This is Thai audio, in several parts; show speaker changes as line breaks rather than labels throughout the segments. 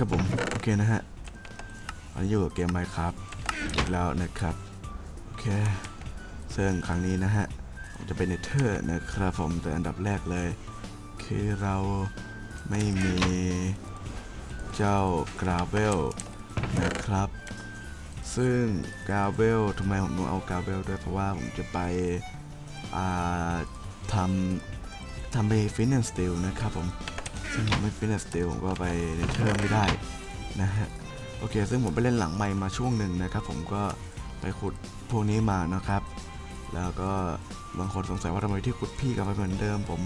ครับผม โอเคนะฮะวันนี้อยู่กับเกมไมค์ครับอีกแล้วนะครับ โอเคซึ่งครั้งนี้นะฮะผมจะเป็นเนเธอร์นะครับผมแต่อันดับแรกเลย คือเราไม่มีเจ้ากราเวลนะครับ ซึ่งกราเวลทำไมผมต้องเอากราเวลด้วยเพราะว่าผมจะไปทำทำไปฟินแลนด์สตีลนะครับผม ซึ่งผมไม่ฟินแลนด์สตีลผมก็ไปเนเธอร์ไม่ได้นะฮะโอเค ซึ่งผมไปเล่นหลังไมค์มาช่วงหนึ่งนะครับ ผมก็ไปขุดพวกนี้มานะครับ แล้วก็บางคนสงสัยว่าทำไมที่ขุดพี่กลับไปเหมือนเดิม ผม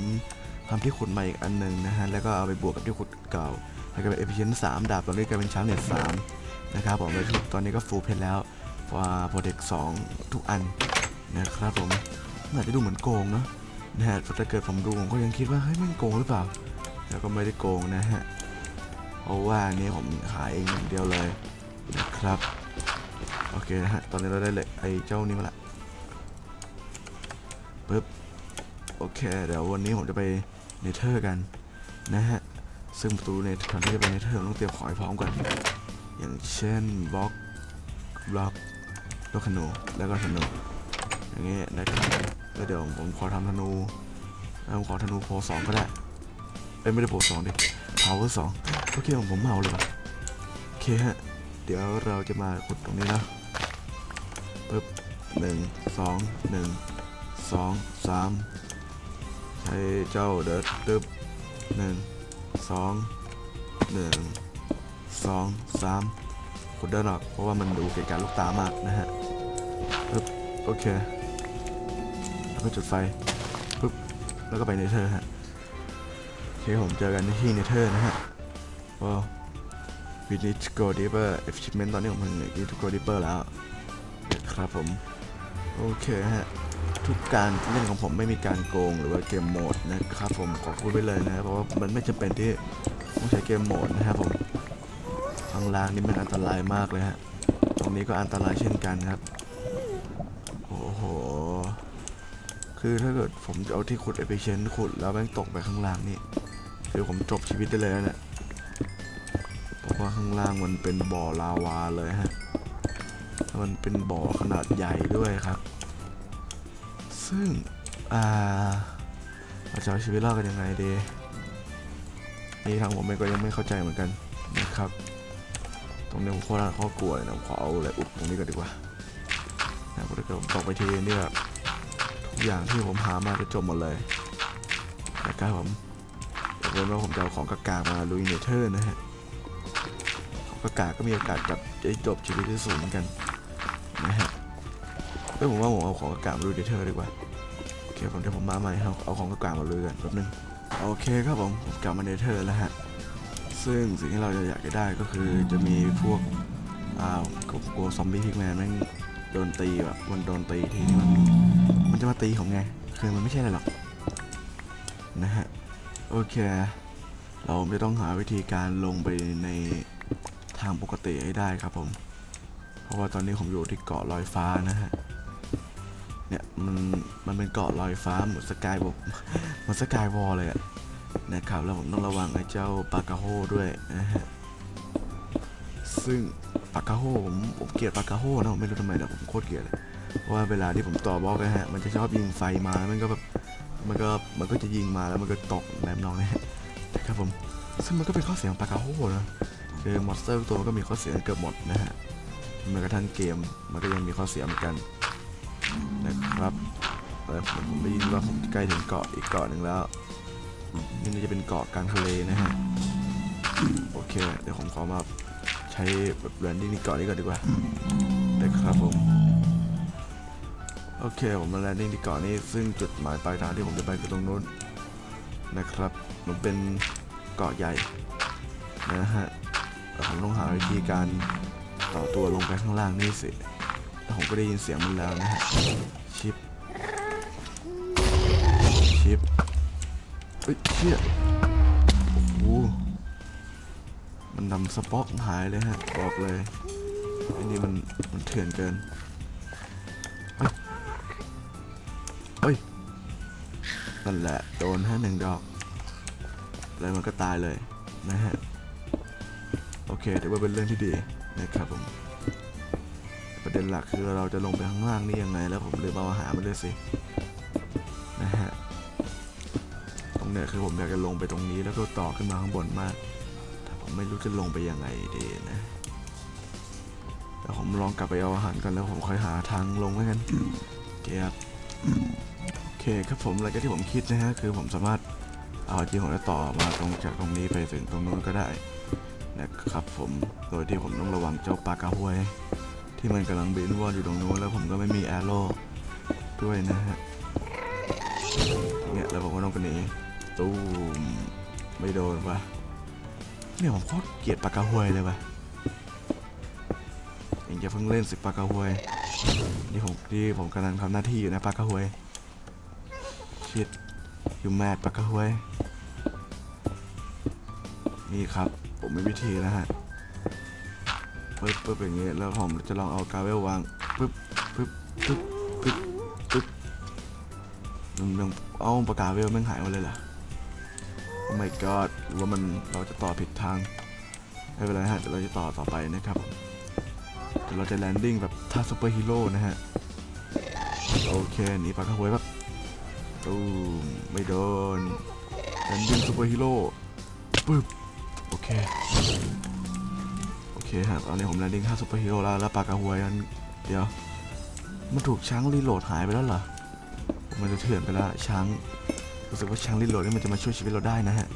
ทำที่ขุดใหม่อีกอันหนึ่งนะฮะแล้วก็เอาไปบวกกับที่ขุดเก่าให้กลายเป็นเอพิเชนสามดาบตอนนี้กลายเป็นชาร์เน็ตสามนะครับผมเลยตอนนี้ก็ฟูลเพชรแล้วว่าโปรเทคสองทุกอันนะครับผมนอาจจะดูเหมือนโกงเนาะนะฮะแต่เกิดผมดูผมก็ยังคิดว่าเฮ้ยมันโกงหรือเปล่า แล้วก็ไม่ได้โกงนะฮะ เพราะว่านนี้ผมขายเองอย่างเดียวเลยนะครับ โอเคนะฮะ ตอนนี้เราได้เหล็กไอ้เจ้านี้มาละปึ๊บ โอเค เดี๋ยววันนี้ผมจะไปเนเธอร์กันนะฮะ ซึ่งประตูในก่อนที่จะไปเนเธอร์ผมต้องเตรียมของให้พร้อมก่อน อย่างเช่นบล็อกบล็อกลูกขนูแล้วก็ธนูอย่างเงี้ยนะครับแล้วเดี๋ยวผมขอทำธนูแล้วผมขอธนูโพสองก็ได้ เอ้ยไม่ได้โพสองดิ power สองโอเคผมผมเมาเลยว่ะโอเคฮะ เดี๋ยวเราจะมาขุดตรงนี้นะปึ๊บหนึ่งสองหนึ่งสองสามใช้เจ้าเดิร์ดตึ๊บหนึ่งสองหนึ่งสองสามขุดเดินออกเพราะว่ามันดูเกะกะลูกตามากนะฮะปึ๊บโอเคแล้วก็จุดไฟปึ๊บแล้วก็ไปในเธอร์ฮะ เคผมเจอกันที่เนเธอร์นะฮะว้าว we need to go deeper achievement ตอนนี้ผมถึง need to go deeper แล้วครับผม โอเคฮะ ทุกการเล่นของผมไม่มีการโกงหรือว่าเกมโหมดนะครับผมขอพูดไว้เลยนะเพราะว่ามันไม่จำเป็นที่ต้องใช้เกมโหมดนะครับผมข้างล่างนี่มันอันตรายมากเลยฮะ ตรงนี้ก็อันตรายเช่นกันครับ โอ้โห คือถ้าเกิดผมจะเอาที่ขุดเอพิเชนขุดแล้วแม่งตกไปข้างล่างนี่ คือผมจบชีวิตได้เลยนะเนี่ยเพราะว่าข้างล่างมันเป็นบ่อลาวาเลยฮะ มันเป็นบ่อขนาดใหญ่ด้วยครับ ซึ่ง อ่าเราจะเอาชีวิตรอดกันยังไงดีนี่ทางผมเองก็ยังไม่เข้าใจเหมือนกันนะครับ ตรงนี้ผมโคตรข้อกลัวเลยนะขอเอาอะไรอุดตรงนี้ก่อนดีกว่านะเพราะถ้กิดผมตกไปทีนี่แบบทุกอย่างที่ผมหามาจะจบหมดเลยนะครับผม อย่าลืมว่าผมจะเอาของกากามาลุยเนเธอร์นะฮะ ของกากาก็มีโอกาสกับจะจบชีวิตที่สูงเหมือนกันนะฮะเอ้ยผมว่าผมเอาของกากามาลุยเนเธอร์ดีกว่า โอเคผมเดี๋ยวผมมาใหม่เอาเอาของกากามาลุยกันแป๊บนึง โอเคครับผมผมกลับมาเนเธอร์แล้วฮะ ซึ่งสิ่งที่เราจะอยากจะได้ก็คือจะมีพวก อ้าวกลัวซอมบี้พิกแมนแม่งโดนตีแบบมันโดนตีทีนี่มันมันจะมาตีผมไงคือมันไม่ใช่อะไรหรอกนะฮะ โอเค เราจะต้องหาวิธีการลงไปในทางปกติให้ได้ครับผม เพราะว่าตอนนี้ผมอยู่ที่เกาะลอยฟ้านะฮะ เนี่ยมันมันเป็นเกาะลอยฟ้าเหมือนสกายบอกเหมันสกายวอลเลยอะนะครับ แล้วผมต้องระวังไอ้เจ้าปากาโฮด้วยนะฮะ ซึ่งปากาโฮผมผมเกลียดปากาโฮนะผมไม่รู้ทำไมแต่ผมโคตรเกลียดเลยเพราะว่าเวลาที่ผมต่อบล็อกนะฮะ มันจะชอบยิงไฟมาแล้วมันก็แบบ มันก็มันก็จะยิงมาแล้วมันก็ตกแบบน้องนะฮะนะครับผม ซึ่งมันก็เป็นข้อเสียของปากาโฮนะคือมอนสเตอร์ตัวมันก็มีข้อเสียเกือบหมดนะฮะแม้กระทั่งเกมมันก็ยังมีข้อเสียเหมือนกันนะครับแล้วผมได้ยินว่าผมใกล้ถึงเกาะอีกเกาะหนึ่งแล้วนี่น่าจะเป็นเกาะกลางทะเลนะฮะโอเค เดี๋ยวผมขอมาใช้แบบแลนดิ้งที่เกาะนี้ก่อนดีกว่านะครับผม โอเค ผมมาแลนดิ้งที่เกาะนี้ ซึ่งจุดหมายปลายทางที่ผมจะไปคือตรงนู้นนะครับ มันเป็นเกาะใหญ่นะฮะผมต้องหาวิธีการต่อตัวลงไปข้างล่างนี่สิแล้วผมก็ได้ยินเสียงมันแล้วนะฮะ ชิป ชิปเฮ้ยเชี่ยโอ้โหมันดำสปอกหายเลยฮะ บอกเลยอันนี้มันมันเถื่อนเกิน นั่นแหละ โดนฮะหนึ่งดอก แล้วมันก็ตายเลยนะฮะ โอเคถือว่าเป็นเรื่องที่ดีนะครับผม ประเด็นหลักคือเราจะลงไปข้างล่างนี่ยังไง แล้วผมลืมเอาอาหารมาด้วยสิ นะฮะ ตรงเนี้ยคือผมอยากจะลงไปตรงนี้แล้วก็ต่อขึ้นมาข้างบนมาก แต่ผมไม่รู้จะลงไปยังไงดีนะแต่ผมลองกลับไปเอาอาหารกันแล้วผมค่อยหาทางลงแล้วกันเกียบ เคครับผมอะไรก็ที่ผมคิดนะฮะคือผมสามารถเอาจริงผมจะต่อมาตรงจากตรงนี้ไปถึงตรงนู้นก็ได้นะครับผมโดยที่ผมต้องระวังเจ้าปลากระหวย ที่มันกำลังบินว่อนอยู่ตรงนู้นแล้วผมก็ไม่มีแอโร่ด้วยนะฮะเนี่ยแล้วผมก็ต้องไปหนีตูมไม่โดนวะเนี่ยผมโคตรเกลียดปลากระหวยเลยวะเองจะเพิ่งเล่นสิปลากระหวยนี่ผมที่ผมกำลังทำหน้าที่อยู่นะปลากระหวย ชิดอยู่แมดปลากระหวยนี่ครับ ผมมีวิธีนะฮะปึ๊บปึ๊บอย่างเงี้ยแล้วผมจะลองเอากาเวลวางปึ๊บปึ๊บปึ๊บปึ๊บปึ๊บมันยังเอาปากกาเวลม่งหายหมดเลยเหรอโอ้ my god หรือว่ามันเราจะต่อผิดทางไม่เป็นไรฮะเดี๋ยวเราจะต่อต่อไปนะครับเดี๋ยวเราจะแลนดิ้งแบบท่าซูเปอร์ฮีโร่นะฮะ โอเคหนีปากกาหวยแบบ ตูมไม่โดนแลนดิ้งซูเปอร์ฮีโร่ปึ๊บโอเคโอเคฮะตอนนี้ผมแลนดิ้งค่าซูเปอร์ฮีโร่แล้วแล้วปากกาหวยนั้นเดี๋ยวมันถูกช้างรีโหลดหายไปแล้วเหรอมันจะเถื่อนไปแล้วช้างรู้สึกว่าช้างรีโหลดนี่มันจะมาช่วยชีวิตเราได้นะฮะ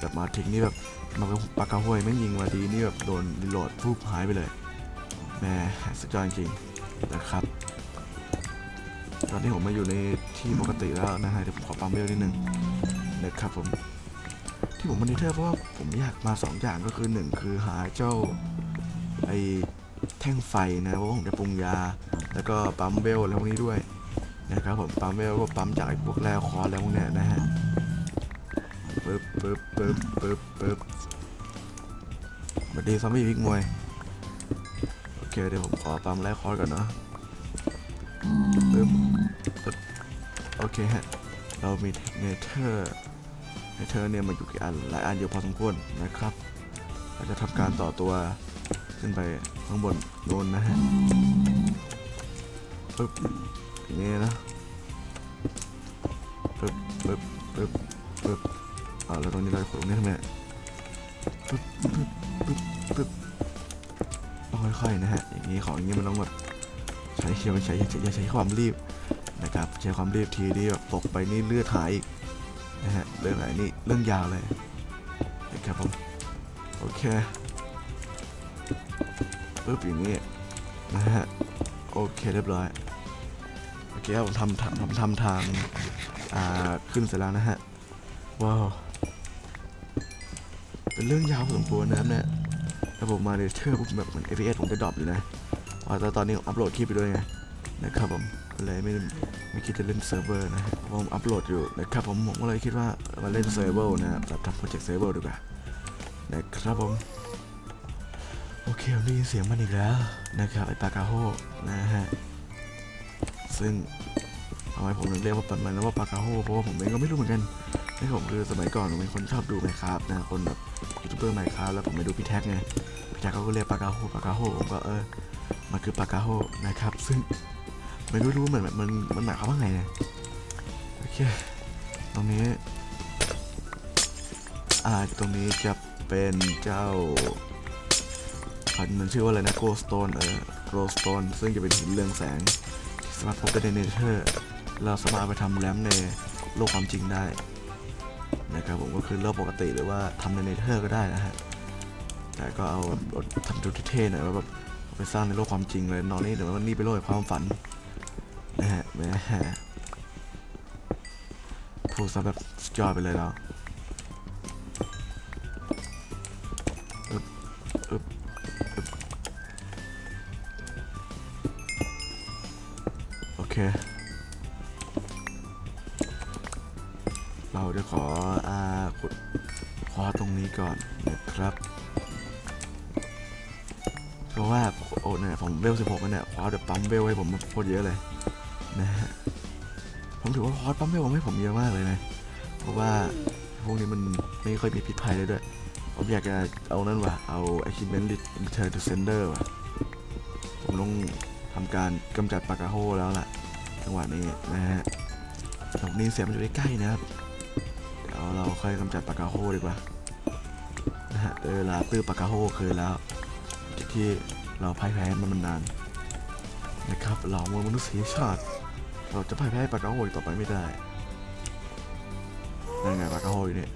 แบบมาถึงนี่แบบมาเป็นปากกาหวยแม่งยิงมาดีนี่แบบโดนรีโหลดปุ๊บหายไปเลยแม่สุดยอดจริงนะครับ ตอนนี้ผมมาอยู่ในที่ปกติแล้วนะฮะเดี๋ยวผมขอปั๊มเวลนิดนึงนะครับผม ที่ผมมาเนเธอร์เพราะว่าผมอยากมาสองอย่างก็คือหนึ่งคือหาเจ้าไอแท่งไฟนะเพราะว่าผมจะปรุงยา แล้วก็ปั๊มเวลแล้วพวกนี้ด้วยนะครับผมปั๊มเวลก็ปั๊มจากไอ้พวกแร่คอร์สแล้วพวกเนี้ยนะฮะปึ๊บปึ๊บปึ๊บปึ๊บปึ๊บสวัสดีซอมบี้วิกมวยโอเคเดี๋ยวผมขอปั๊มแร่คอร์ก่อนเนาะ ปึ๊บโอเคฮะ เรามีเนเธอร์ในเธอร์เนี่ยมันอยู่กี่อันหลายอันอยู่พอสมควรนะครับ เราจะทำการต่อตัวขึ้นไปข้างบนโน้นนะฮะปึ๊บอย่างนี้นะปึ๊บปึ๊บปึ๊บปึ๊บอ่าแล้วตรงนี้เราจะขุดตรงนี้ทำไมเนี่ยปึ๊บปึ๊บปึ๊บปึ๊บต้องค่อยๆนะฮะอย่างนี้ของอย่างนี้มันต้องแบบ ใช้เชียวใช้ใช้อย่าใช้ความรีบนะครับใช้ความรีบทีนี้แบบตกไปนี่เลือดหายอีกนะฮะเรื่องไหนนี่เรื่องยาวเลยนะครับผมโอเคปึ๊บอย่างนี้นะฮะโอเคเรียบร้อยโอเคผมทำทำทำทางอ่าขึ้นเสร็จแล้วนะฮะว้าวเป็นเรื่องยาวพอสมควรนะครับเนี่ยแล้วผมมาในเทอร์ปุ๊บแบบเหมือน FPS ผมจะดรอปอยู่นะ เพราตอนนี้อัพโหลดคลิปไปด้วยไงนะครับผมเลยไม่ไม่คิดจะเล่นเซิร์ฟเวอร์นะฮะผมอัพโหลดอยู่นะครับผมผมก็เลยคิดว่ามาเล่นเซิร์ฟเวอร์นะครับทำโปรเจกต์เซิร์ฟเวอร์ดีกว่านะครับผมโอเคได้ยินเสียงมันอีกแล้วนะครับไอปากาโฮนะฮะซึ่งทำไมผมถึงเรียกว่ามันว่าปากาโฮเพราะว่าผมเองก็ไม่รู้เหมือนกันนี่ผมคือสมัยก่อนผมเป็นคนชอบดูไมครับนะคนแบบยูทูบเบอร์ไมครับแล้วผมไปดูพี่แท็กไงพี่แท็กเขาก็เรียกปากาโฮปากาโฮผมก็เออ มันคือปากาโฮนะครับ ซึ่งไม่รู้รู้เหมือนมันมันหมายความว่าไงเนี่ยโอเค ตรงนี้ อ่าตรงนี้จะเป็นเจ้าพันมันชื่อว่าอะไรนะโกสโตนเออโกสโตนซึ่งจะเป็นหินเรืองแสงสามารถพบได้ในเนเธอร์เราสามารถไปทำแรมในโลกความจริงได้นะครับผมก็คือโลกปกติหรือว่าทำในเนเธอร์ก็ได้นะฮะแต่ก็เอาทำดูเท่ๆหน่อยว่าแบบ ไปสร้างในโลกความจริงเลยนอนนี่เดี๋ยววันนี้ไปโลกแห่งความฝันนะฮะแหมพูดซะแบบยอดไปเลยแล้ว เดอะปั๊มเวลให้ผมโคตรเยอะเลยนะฮะผมถือว่าคอร์สปั๊มเวลให้ผมเยอะมากเลยนะ เพราะว่าพวกนี้มันไม่ค่อยมีพิษภัยเลยด้วย ผมอยากจะเอานั่นว่ะ เอา achievement return to sender ว่ะ ผมต้องทำการกำจัดปากกาโฮแล้วล่ะ จังหวะนี้นะฮะตรงนี้เสียมันอยู่ใกล้ๆนะครับเดี๋ยวเราค่อยกำจัดปากกาโฮดีกว่านะฮะเวลาตื้อปากกาโฮคืนแล้วที่เราพ่ายแพ้มันมานาน เหล่ามวลมนุษยชาติ เราจะพ่ายแพ้ปากกาโฮอีกต่อไปไม่ได้นั่นไงปากกาโฮยเนี่ย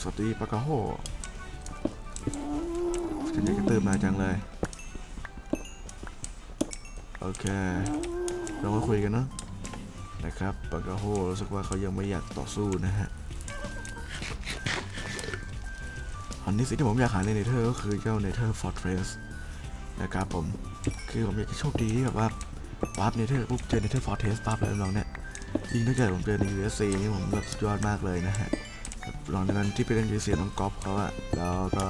สวัสดีปากกาโฮฉันอยากจะตื่นมาจังเลย โอเค เรามาคุยกันเนอะนะครับปากกาโฮรู้สึกว่าเขายังไม่อยากต่อสู้นะฮะอันนี้สิ่งที่ผมอยากหาในเนเธอร์ก็คือเจ้าเนเธอร์ฟอร์เทรส นะครับผม คือผมอยากจะโชคดีที่แบบว่าปั๊บเนเธอร์ปุ๊บเจอเนเธอร์ฟอร์เทสปั๊บเลยน้องเนี่ยยิ่งถ้าเกิดผมเจอใน USC นี่ผมแบบสุดยอดมากเลยนะฮะหลังจากนั้นที่ไปเล่น USC น้องก๊อฟเขาอะแล้วก็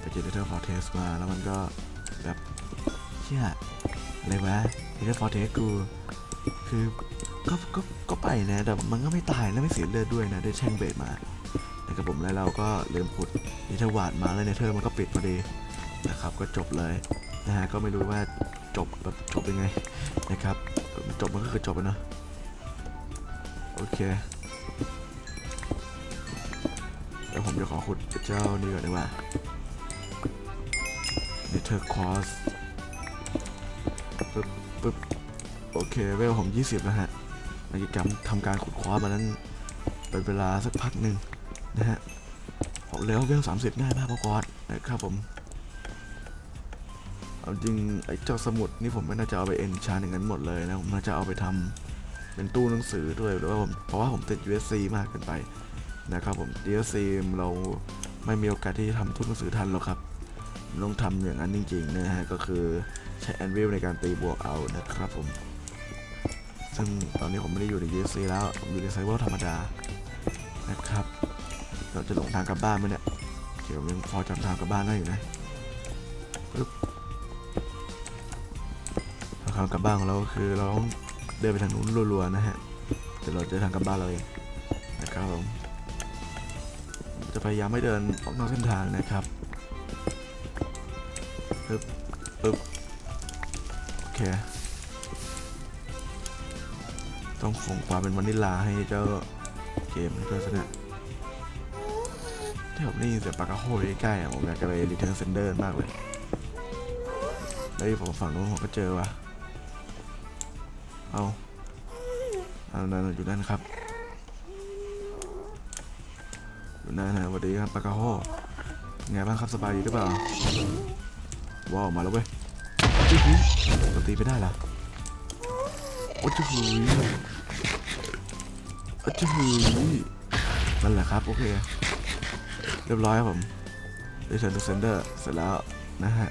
ไปเจอเนเธอร์ฟอร์เทสมาแล้วมันก็แบบเชี่ยอะไรวะเนเธอร์ฟอร์เทสกูคือก็ก็ก็ไปนะแต่มันก็ไม่ตายและไม่เสียเลือดด้วยนะได้แช่งเบสมานะครับผมแล้วเราก็ลืมขุดเนเธอร์วาดมาแล้วเนเธอร์มันก็ปิดพอดี นะครับก็จบเลยนะฮะก็ไม่รู้ว่าจบแบบจบยังไงนะครับจบมันก็คือจบอะเนะโอเคเดี๋ยวผมจะขอขุดเจ้านี่ก่อนดีกว่า Nether Quartz ปึ๊บปึ๊บโอเคเวลผม 20 แล้วฮะในกิจกรรมทำการขุดคว้ามานั้นเป็นเวลาสักพักหนึ่งนะฮะบอกแล้วเวล30ง่ายมากพอกอดนะครับผม เอาจริงไอ้เจ้าสมุดนี่ผมไม่น่าจะเอาไปเอ็นชานอย่างนั้นหมดเลยนะผมน่าจะเอาไปทำเป็นตู้หนังสือด้วยหรือว่าผมเพราะว่าผมติด USC มากเกินไปนะครับผม DLC เราไม่มีโอกาสที่จะทำทุกหนังสือทันหรอกครับต้องทำอย่างนั้นจริงๆนะฮะก็คือใช้แอนวิลในการตีบวกเอานะครับผมซึ่งตอนนี้ผมไม่ได้อยู่ใน DLC แล้วผมอยู่ในไซเบอร์ธรรมดานะครับเราจะหลงทางกลับบ้านไหมเนี่ยเดี๋ยวยังพอจำทางกลับบ้านได้อยู่นะปึ๊บ ทางกลับบ้านของเราก็คือเราต้องเดินไปทางนู้นรัวๆนะฮะเดี๋ยวเราเจอทางกลับบ้านเราเองนะครับผมจะพยายามไม่เดินออกนอกเส้นทางนะครับปึ๊บปึ๊บโอเค ต้องคงความเป็นวานิลลาให้เจ้าเกมเพื่อนซะเนี่ยที่ผมได้ยินเสียปากกาโฮใกล้ๆอะผมอยากจะไปรีเทิร์นเซนเดอร์มากเลย แล้วผมฝั่งนู้นผมก็เจอว่ะ เอาเอานั่นอยู่นั่นครับอยู่นั่นนะสวัสดีครับปากกาโฮไงบ้างครับสบายดีหรือเปล่าว้าวมาแล้วเว้ยปกติไม่ได้ละโอ้ยหุยโอ้ยหุยนั่นแหละครับ โอเค เรียบร้อยครับผม Return to Sender เสร็จแล้วนะฮะ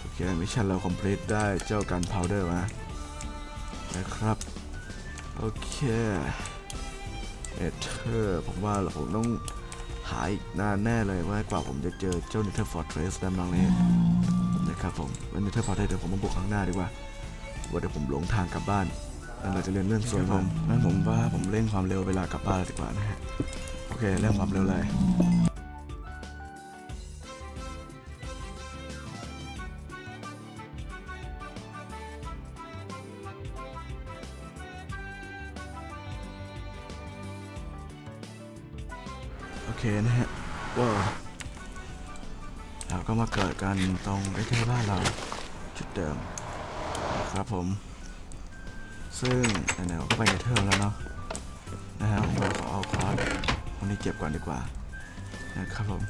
โอเคมิชชั่นเรา complete ได้เจ้ากัน powder มา นะครับ โอเคเอเธอร์ผมว่าผมต้องหาอีกนานแน่เลยว่ากว่าผมจะเจอเจ้าเนเธอร์ฟอร์เทรสด้านนอกนี้นะครับผมเนเธอร์ฟอร์เทรสเดี๋ยวผมมาบุกข้างหน้าดีกว่าว่าเดี๋ยวผมหลงทางกลับบ้านแล้วเราจะเรียนเรื่องสวยผมงั้นผมว่าผมเร่งความเร็วเวลากลับบ้านเลยดีกว่านะฮะโอเคเร่งความเร็วเลย กันตรงใกล้ๆบ้านเราจุดเดิมนะครับผม ซึ่งไหนๆก็ไปในเทอร์แล้วเนาะนะฮะผมขอเอาคอร์สตรงนี้เก็บก่อนดีกว่านะครับผม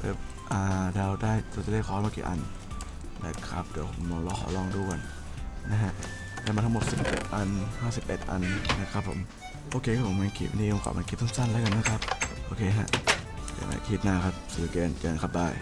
เอบอ่าเราได้เราจะได้คอร์สมากี่อันนะครับเดี๋ยวผมลองขอลองดูก่อนนะฮะได้มาทั้งหมด11อัน 51 อันนะครับผม โอเคครับผมในคลิปนี้ผมขอเป็นคลิปสั้นๆแล้วกันนะครับ โอเคฮะ เดี๋ยวในคลิปหน้าครับสื่อเกนเจอกันครับบาย